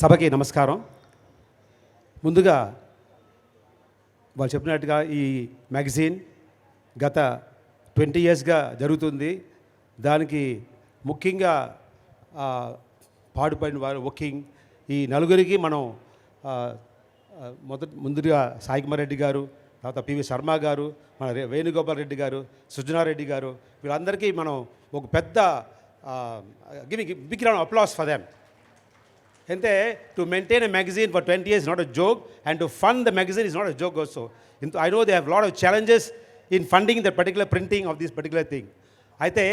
సభకి నమస్కారం. ముందుగా వాళ్ళు చెప్పినట్టుగా ఈ మ్యాగజైన్ గత ట్వంటీ ఇయర్స్గా జరుగుతుంది. దానికి ముఖ్యంగా పాడుపడిన వారు వర్కింగ్ ఈ నలుగురికి మనం మొదట ముందుగా సాయి కుమార్ రెడ్డి గారు తర్వాత పివి శర్మ గారు మన వేణుగోపాల్ రెడ్డి గారు సుజనారెడ్డి గారు వీళ్ళందరికీ మనం ఒక పెద్ద giving big round applause for them అంటే to maintain a magazine for twenty years not a joke and to fund the magazine is not a joke also I know they have lot of challenges in funding the particular printing of this particular thing అయితే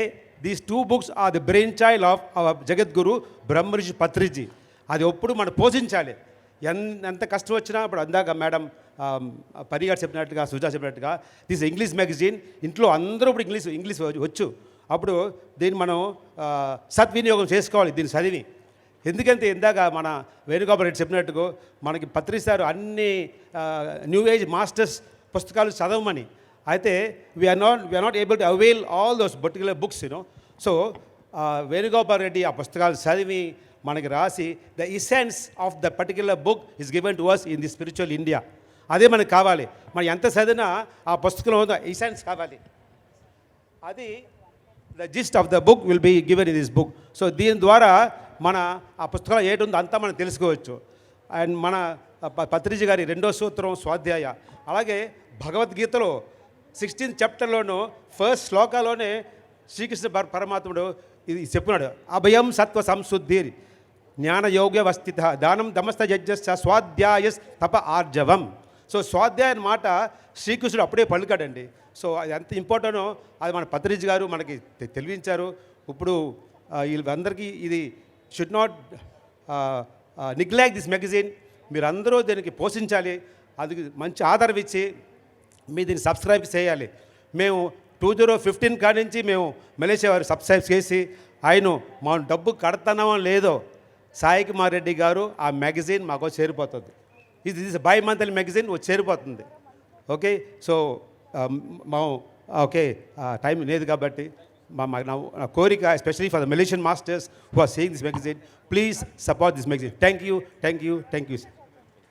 these two books are the brain child of Jagadguru Brahmarshi Patriji అది ఎప్పుడు మనం పోషించాలి. ఎంత కష్టం వచ్చినా ఇప్పుడు అందాక మేడం పరి గారు చెప్పినట్టుగా సుజా చెప్పినట్టుగా దిస్ ఇంగ్లీష్ మ్యాగజైన్ ఇంట్లో అందరూ ఇప్పుడు ఇంగ్లీష్ ఇంగ్లీష్ వచ్చు. అప్పుడు దీన్ని మనం సద్వినియోగం చేసుకోవాలి దీన్ని చదివి ఎందుకంటే ఇందాక మన వేణుగోపాల్ రెడ్డి చెప్పినట్టుగా మనకి పత్రిస్తారు అన్ని న్యూ ఏజ్ మాస్టర్స్ పుస్తకాలు చదవమని. అయితే we are not we are not able to avail all those particular books you know so Venugopal Reddy ఆ పుస్తకాలు చదివి మనకి రాసి the essence of the particular book is given to us in the spiritual India అదే మనకు కావాలి. మనం ఎంత చదివినా ఆ పుస్తకంలో ఉన్న ఇసెన్స్ కావాలి. అది the gist of the book will be given in this book so దీని ద్వారా మన ఆ పుస్తకంలో ఏటి ఉందో అంతా మనం తెలుసుకోవచ్చు. అండ్ మన ప- పత్రిజీ గారి రెండో సూత్రం స్వాధ్యాయ. అలాగే భగవద్గీతలో సిక్స్టీన్త్ చాప్టర్లోను ఫస్ట్ శ్లోకాలోనే శ్రీకృష్ణ పరమాత్ముడు ఇది చెప్పినాడు అభయం సత్వ సంశుద్ధి జ్ఞానయోగ్య వస్తిత వస్థిత దానం దమస్త యజ్ఞశ్చ స్వాధ్యాయ తప ఆర్జవం. సో స్వాధ్యాయ మాట శ్రీకృష్ణుడు అప్పుడే పలుకాడండి. సో అది ఎంత ఇంపార్టెంటో అది మన పత్రిజ్ గారు మనకి తెలివించారు. ఇప్పుడు వీళ్ళందరికీ ఇది should not neglect this magazine మీరందరూ దీనికి పోషించాలి. అది మంచి ఆధారం ఇచ్చి మీ దీన్ని సబ్స్క్రైబ్ చేయాలి. మేము టూ జీరో ఫిఫ్టీన్ కాడి నుంచి మేము మలేషియా వారు సబ్స్క్రైబ్ చేసి ఆయన మా డబ్బు కడతానో లేదో సాయి కుమార్ రెడ్డి గారు ఆ మ్యాగజైన్ మాకు చేరిపోతుంది. ఇది ఇది బై మంత్లీ మ్యాగజైన్ వచ్చి చేరిపోతుంది. ఓకే? సో మా ఓకే టైం లేదు కాబట్టి my, my, now, uh, Korika, especially for the Malaysian masters who are seeing this magazine, please support this magazine. Thank you, thank you, thank you.